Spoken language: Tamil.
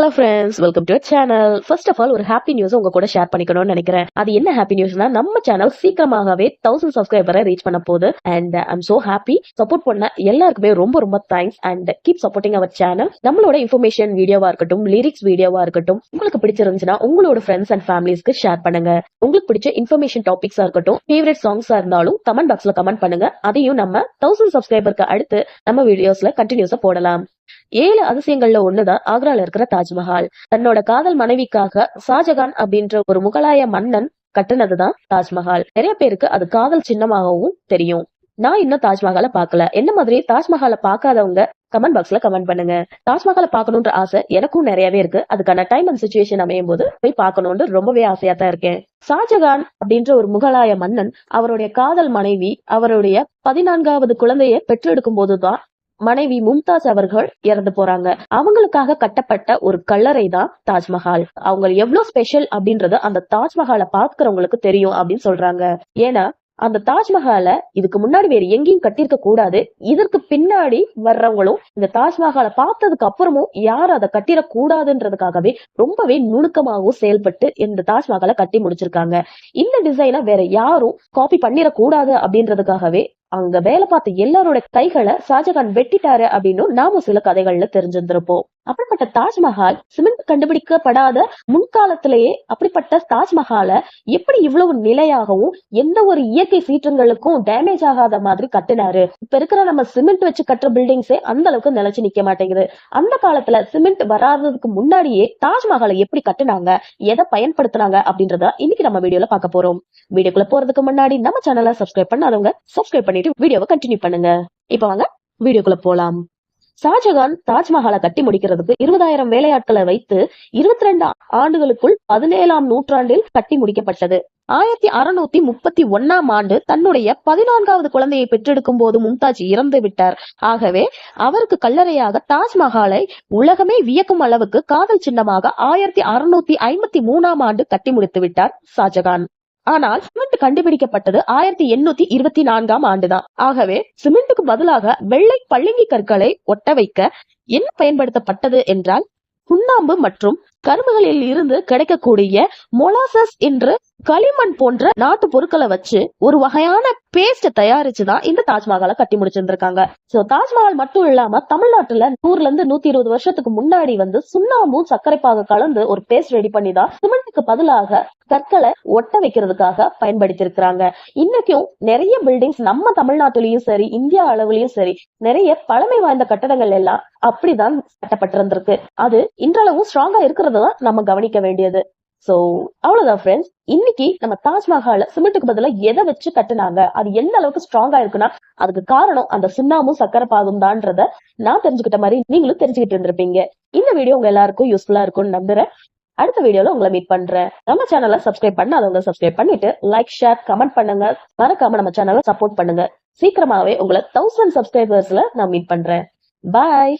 Hello friends welcome to channel first of all ஒரு ஹாப்பி நியூஸ் உங்க கூட ஷேர் பண்ணிக்கணும்னு நினைக்கிறேன். அது என்ன ஹாப்பி நியூஸ்னா நம்ம சேனல் சீக்கிரமாகவே தௌசண்ட் சப்ஸ்கிரைபரை ரீச் பண்ண போகுது. And I'm so happy support பண்ண எல்லாருக்குமே ரொம்ப ரொம்ப thanks and keep supporting our channel நம்மளோட இன்ஃபர்மேஷன் வீடியோவா இருக்கட்டும் லிரிக்ஸ் வீடியோவா இருக்கட்டும் உங்களுக்கு பிடிச்சிருந்துச்சுன்னா உங்களோட ஃப்ரெண்ட்ஸ் அண்ட் ஃபேமிலிஸ்க்கு ஷேர் பண்ணுங்க. உங்களுக்கு பிடிச்ச இன்ஃபர்மேஷன் டாபிக்ஸா இருக்கட்டும் ஃபேவரட் சாங்ஸா இருந்தாலும் கமெண்ட் பாக்ஸ்ல கமெண்ட் பண்ணுங்க. அதையும் நம்ம தௌசண்ட் சப்ஸ்கிரைபருக்கு அடுத்து நம்ம வீடியோஸ்ல கண்டினியூஸா போடலாம். ஏழு அதிசயங்கள்ல ஒண்ணுதான் ஆக்ரால இருக்கிற தாஜ்மஹால். தன்னோட காதல் மனைவிக்காக ஷாஜகான் அப்படின்ற ஒரு முகலாய மன்னன் கட்டுனதுதான் தாஜ்மஹால். நிறைய பேருக்கு அது காதல் சின்னமாகவும் தெரியும். நான் இன்னும் தாஜ்மஹாலை பார்க்கல. என்ன மாதிரி? தாஜ்மஹாலை பார்க்காதவங்க கமெண்ட் பாக்ஸ்ல கமெண்ட் பண்ணுங்க. தாஜ்மஹாலை பார்க்கணுன்ற ஆசை எனக்கும் நிறையவே இருக்கு. அதுக்கான டைம் அண்ட் சுச்சுவேஷன் அமையும் போது போய் பார்க்கணும்னு ரொம்பவே ஆசையா தான் இருக்கேன். ஷாஜகான் அப்படின்ற ஒரு முகலாய மன்னன் அவருடைய காதல் மனைவி அவருடைய பதினான்காவது குழந்தையை பெற்றெடுக்கும் போதுதான் மனைவி மும்தாஸ் அவர்கள் இறந்து போறாங்க. அவங்களுக்காக கட்டப்பட்ட ஒரு கல்லறை தான் தாஜ்மஹால். அவங்க எவ்வளவு ஸ்பெஷல் அப்படின்றது அந்த தாஜ்மஹாலை பாக்குறவங்களுக்கு தெரியும் அப்படின்னு சொல்றாங்க. ஏன்னா அந்த தாஜ்மஹாலை இதுக்கு முன்னாடி வேற எங்கேயும் கட்டியிருக்க கூடாது. இதற்கு பின்னாடி வர்றவங்களும் இந்த தாஜ்மஹாலை பார்த்ததுக்கு அப்புறமும் யாரும் அதை கட்டிட கூடாதுன்றதுக்காகவே ரொம்பவே நுணுக்கமாகவும் செயல்பட்டு இந்த தாஜ்மஹாலை கட்டி முடிச்சிருக்காங்க. இந்த டிசைனை வேற யாரும் காப்பி பண்ணிடக்கூடாது அப்படின்றதுக்காகவே அங்க வேலை பார்த்த எல்லாரோட கைகளை ஷாஜகான் வெட்டிட்டாரு அப்படின்னு நாம சில கதைகள்ல தெரிஞ்சிருந்திருப்போம். அப்படிப்பட்ட தாஜ்மஹால் சிமெண்ட் கண்டுபிடிக்கப்படாத முன்காலத்திலேயே அப்படிப்பட்ட தாஜ்மஹாலை எப்படி இவ்வளவு நிலையாகவும் எந்த ஒரு இயற்கை சீற்றங்களுக்கும் டேமேஜ் ஆகாத மாதிரி கட்டினாரு. இப்ப இருக்கிற நம்ம சிமெண்ட் வச்சு கட்டுற பில்டிங்ஸே அந்த அளவுக்கு நிலைச்சு நிக்க மாட்டேங்குது. அந்த காலத்துல சிமெண்ட் வராததுக்கு முன்னாடியே தாஜ்மஹாலை எப்படி கட்டுனாங்க எதை பயன்படுத்தினாங்க அப்படின்றத இன்னைக்கு நம்ம வீடியோல பார்க்க போறோம். வீடியோக்குள்ள போறதுக்கு முன்னாடி நம்ம சேனலை சப்ஸ்கிரைப் பண்ணாதவங்க சப்ஸ்கிரைப் பண்ணிட்டு வீடியோவை கண்டினியூ பண்ணுங்க. இப்ப வாங்க வீடியோக்குள்ள போலாம். ஷாஜகான் தாஜ்மஹாலை கட்டி முடிக்கிறதுக்கு இருபதாயிரம் வேலையாட்களை வைத்து இருபத்தி ரெண்டு ஆண்டுகளுக்குள் பதினேழாம் நூற்றாண்டில் கட்டி முடிக்கப்பட்டது. ஆயிரத்தி அறுநூத்தி முப்பத்தி ஒன்னாம் ஆண்டு தன்னுடைய பதினான்காவது குழந்தையை பெற்றெடுக்கும் போது மும்தாஜ் இறந்து விட்டார். ஆகவே அவருக்கு கல்லறையாக தாஜ்மஹாலை உலகமே வியக்கும் அளவுக்கு காதல் சின்னமாக ஆயிரத்தி அறுநூத்தி ஐம்பத்தி மூணாம் ஆண்டு கட்டி முடித்து விட்டார் ஷாஜகான். ஆனால் சிமெண்ட் கண்டுபிடிக்கப்பட்டது ஆயிரத்தி எண்ணூத்தி இருபத்தி நான்காம் ஆண்டுதான். ஆகவே சிமெண்ட்டுக்கு பதிலாக வெள்ளை பளிங்கு கற்களை ஒட்ட வைக்க என்ன பயன்படுத்தப்பட்டது என்றால் சுண்ணாம்பு மற்றும் கரும்புகளில் இருந்து கிடைக்கக்கூடிய மொலாசஸ் என்று களிமண் போன்ற நாட்டு பொருட்களை வச்சு ஒரு வகையான பேஸ்ட் தயாரிச்சுதான் இந்த தாஜ்மஹாலை கட்டி முடிச்சிருந்திருக்காங்க. சோ தாஜ்மஹால் மட்டும் இல்லாம தமிழ்நாட்டுல நூறுல இருந்து நூத்தி இருபது வருஷத்துக்கு முன்னாடி வந்து சுண்ணாம்பும் சர்க்கரைப்பாக கலந்து ஒரு பேஸ்ட் ரெடி பண்ணி தான் சிமெண்ட்டுக்கு பதிலாக கற்களை ஒட்ட வைக்கிறதுக்காக பயன்படுத்தி இருக்கிறாங்க இன்னைக்கும் நிறைய பில்டிங்ஸ் நம்ம தமிழ்நாட்டிலயும் சரி இந்தியா அளவுலயும் சரி நிறைய பழமை வாய்ந்த கட்டடங்கள் எல்லாம் அப்படிதான் கட்டப்பட்டிருந்திருக்கு. அது இன்றளவும் ஸ்ட்ராங்கா இருக்கிறது தான் நம்ம கவனிக்க வேண்டியது. சோ அவ்வளவுதான் ஃப்ரெண்ட்ஸ் இன்னைக்கு நம்ம தாஜ்மஹால சிமெண்ட்டுக்கு பதிலாக எதை வச்சு கட்டுனாங்க? அது எந்த அளவுக்கு ஸ்ட்ராங்கா இருக்குன்னா அதுக்கு காரணம் அந்த சுண்ணாமும் சக்கரை பாகும் தான்றத நான் தெரிஞ்சுக்கிட்ட மாதிரி நீங்களும் தெரிஞ்சுக்கிட்டு இருந்திருப்பீங்க. இந்த வீடியோ உங்க எல்லாருக்கும் யூஸ்ஃபுல்லா இருக்கும்னு நம்புறேன். அடுத்த வீடியோல உங்களை மீட் பண்றேன். நம்ம சேனலை சப்ஸ்கிரைப் பண்ணாதவங்க சப்ஸ்கிரைப் பண்ணிட்டு லைக் ஷேர் கமெண்ட் பண்ணுங்க. மறக்காம நம்ம சேனலை சப்போர்ட் பண்ணுங்க. சீக்கிரமாவே உங்களை தௌசண்ட் சப்ஸ்கிரைபர்ஸ்ல நான் மீட் பண்றேன். பாய்